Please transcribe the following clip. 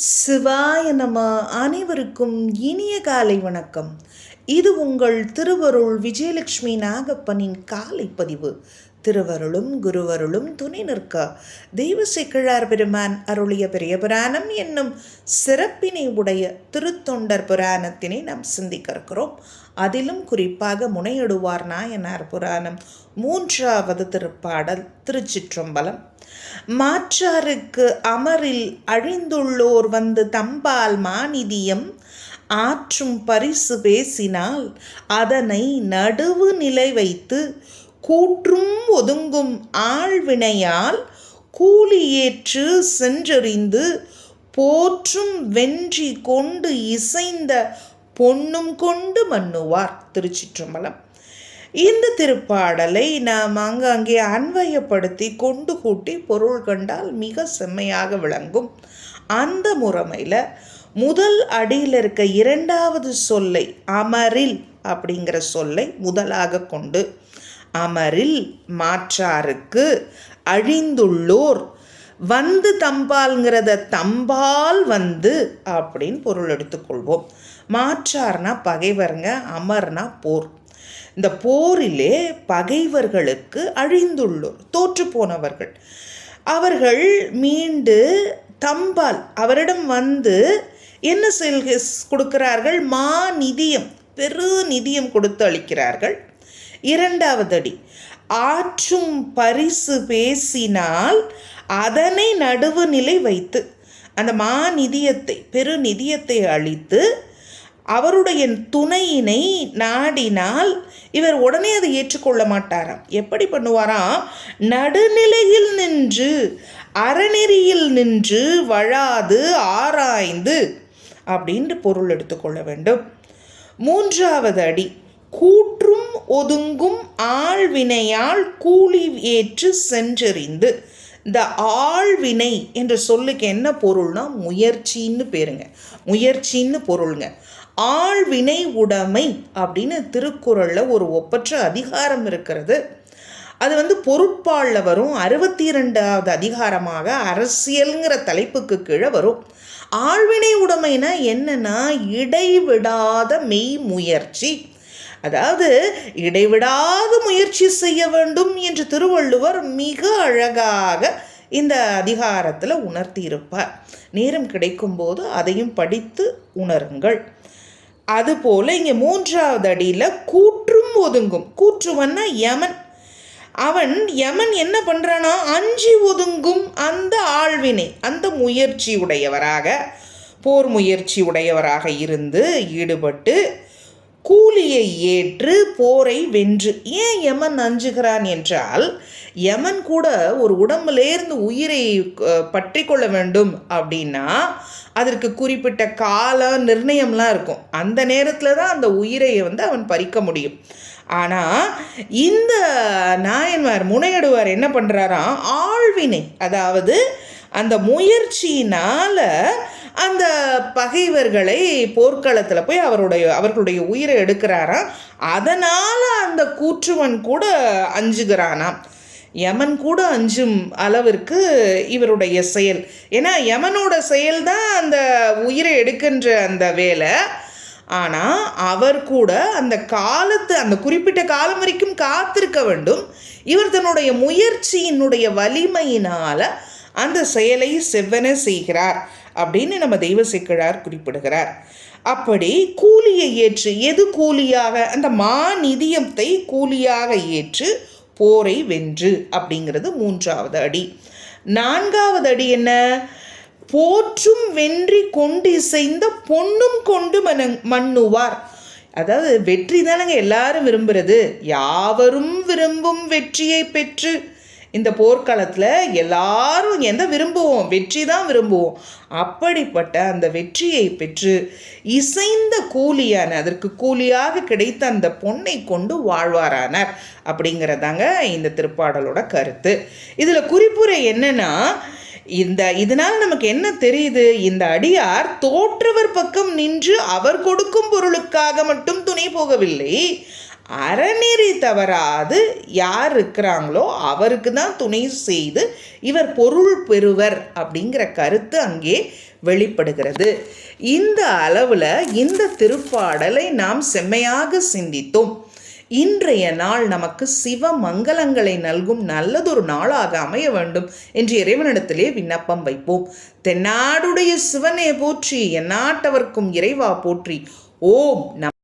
சிவாய நம அனைவருக்கும் இனிய காலை வணக்கம். இது உங்கள் திருவருள் விஜயலட்சுமி நாகப்பனின் காலை பதிவு. திருவருளும் குருவருளும் துணை நிற்க. தெய்வ சிக்கிழார் பெருமான் அருளிய பெரிய புராணம் என்னும் சிறப்பினை உடைய திருத்தொண்டர் புராணத்தினை நாம் சிந்திக்க இருக்கிறோம் அதிலும் குறிப்பாக முனையிடுவார் நாயனார் புராணம் மூன்றாவது திருப்பாடல் திருச்சிற்றம்பலம். மாற்றாருக்கு அமரில் அழிந்துள்ளோர் வந்து தம்பால் மாநிதியம் ஆற்றும் பரிசு பேசினால் அதனை நடுவு நிலை வைத்து கூற்றும் ஒதுங்கும் ஆழ்வினையால் கூலியேற்று சென்றறிந்து போற்றும் வென்றி கொண்டு இசைந்த பொன்னும் கொண்டு மன்னுவார் திருச்சிற்றம்பலம். இந்த திருப்பாடலை நாம் அங்கங்கே அன்வயப்படுத்தி கொண்டு கூட்டி பொருள் கண்டால் மிக செம்மையாக விளங்கும். அந்த முறைமையில் முதல் அடியில் இருக்க இரண்டாவது சொல்லை அமரில் அப்படிங்கிற சொல்லை முதலாக கொண்டு அமரில் மாற்றாருக்கு அழிந்துள்ளோர். வந்து தம்பால்ங்கிறத தம்பால் வந்து அப்படின்னு பொருள் எடுத்துக்கொள்வோம். மாற்றார்னா பகைவருங்க அமர்னா போர். இந்த போரிலே பகைவர்களுக்கு அழிந்துள்ளோர் தோற்று போனவர்கள். அவர்கள் மீண்டு தம்பால் அவரிடம் வந்து என்ன செல் கொடுக்கிறார்கள்? மா நிதியம் பெரு நிதியம் கொடுத்து அளிக்கிறார்கள். இரண்டாவது அடி ஆற்றும் பரிசு பேசினால் அதனை நடுவு நிலை வைத்து அந்த மா நிதியத்தை பெரு நிதியத்தை அளித்து அவருடைய துணையினை நாடினால் இவர் உடனே அதை ஏற்றுக்கொள்ள மாட்டாராம். எப்படி பண்ணுவாராம்? நடுநிலையில் நின்று அறநெறியில் நின்று வழாது ஆராய்ந்து அப்படின்ட்டு பொருள் எடுத்துக்கொள்ள வேண்டும். மூன்றாவது அடி கூட்டு ஒதுங்கும் ஆழ்வினையால் கூலி ஏற்று சென்றறிந்து இந்த ஆழ்வினை என்ற சொல்லுக்கு என்ன பொருள்னா முயற்சின்னு பேருங்க. முயற்சின்னு பொருளுங்க. ஆழ்வினை உடைமை அப்படின்னு திருக்குறளில் ஒரு ஒப்பற்ற அதிகாரம் இருக்கிறது. அது வந்து பொருட்பாலில் வரும். அறுபத்தி இரண்டாவது அதிகாரமாக அரசியலுங்கிற தலைப்புக்கு கீழே வரும். ஆழ்வினை உடைமைனா என்னன்னா இடைவிடாத மெய் முயற்சி அதாவது இடைவிடாத முயற்சி செய்ய வேண்டும் என்று திருவள்ளுவர் மிக அழகாக இந்த அதிகாரத்தில் உணர்த்தியிருப்பார். நேரம் கிடைக்கும்போது அதையும் படித்து உணருங்கள். அதுபோல் இங்கே மூன்றாவது அடியில் கூற்றும் ஒதுங்கும். கூற்றுவன்னா யமன். அவன் யமன் என்ன பண்ணுறானா அஞ்சி ஒதுங்கும் அந்த ஆழ்வினை அந்த முயற்சி உடையவராக போர் முயற்சி உடையவராக இருந்து ஈடுபட்டு கூலியை ஏற்று போரை வென்று. ஏன் யமன் அஞ்சுகிறான் என்றால் யமன் கூட ஒரு உடம்புலேருந்து உயிரை பற்றி கொள்ள வேண்டும் அப்படின்னா அதற்கு குறிப்பிட்ட காலம் நிர்ணயம்லாம் இருக்கும். அந்த நேரத்தில் தான் அந்த உயிரை வந்து அவன் பறிக்க முடியும். ஆனால் இந்த நாயன்மார் முனையிடுவார் என்ன பண்ணுறாராம் ஆழ்வினை அதாவது அந்த முயற்சியினால் அந்த பகைவர்களை போர்க்களத்தில் போய் அவருடைய அவர்களுடைய உயிரை எடுக்கிறாராம். அதனால் அந்த கூற்றுவன் கூட அஞ்சுகிறானாம். யமன் கூட அஞ்சும் அளவிற்கு இவருடைய செயல். ஏன்னா யமனோட செயல் தான் அந்த உயிரை எடுக்கின்ற அந்த வேலை. ஆனால் அவர் கூட அந்த காலத்து அந்த குறிப்பிட்ட காலம் வரைக்கும் காத்திருக்க வேண்டும். இவர் தன்னுடைய முயற்சியினுடைய வலிமையினால் அந்த செயலை செவ்வன செய்கிறார். அப்படின்னு நம்ம தெய்வ சிக்கழார் குறிப்பிடுகிறார். அப்படி கூலியை ஏற்று எது கூலியாக? அந்த மாநிதியத்தை கூலியாக ஏற்று போரை வென்று அப்படிங்கிறது மூன்றாவது அடி. நான்காவது அடி என்ன? போற்றும் வென்றி கொண்டு இசைந்த பொண்ணும் கொண்டு மன மண்ணுவார். அதாவது வெற்றி தானங்க எல்லாரும் விரும்புறது. யாவரும் விரும்பும் வெற்றியை பெற்று இந்த போர்க்களத்தில் எல்லாரும் எந்த விரும்புவோம்? வெற்றி தான் விரும்புவோம். அப்படிப்பட்ட அந்த வெற்றியை பெற்று இசைந்த கூலியான அதற்கு கூலியாக கிடைத்த அந்த பொண்ணை கொண்டு வாழ்வாரானார். அப்படிங்கிறதாங்க இந்த திருப்பாடலோட கருத்து. இதில் குறிப்புரை என்னென்னா இந்த இதனால் நமக்கு என்ன தெரியுது? இந்த அடியார் தோற்றவர் பக்கம் நின்று அவர் கொடுக்கும் பொருளுக்காக மட்டும் துணை போகவில்லை. அறநெறி தவறாது யார் இருக்கிறாங்களோ அவருக்கு தான் துணை செய்து இவர் பொருள் பெறுவர் அப்படிங்கிற கருத்து அங்கே வெளிப்படுகிறது. இந்த அளவில் இந்த திருப்பாடலை நாம் செம்மையாக சிந்தித்தோம். இன்றைய நாள் நமக்கு சிவ மங்களங்களை நல்கும் நல்லதொரு நாளாக அமைய வேண்டும் என்று இறைவனிடத்திலே விண்ணப்பம் வைப்போம். தென்னாடுடைய சிவனே போற்றி எந்நாட்டவர்க்கும் இறைவா போற்றி. ஓம் நம்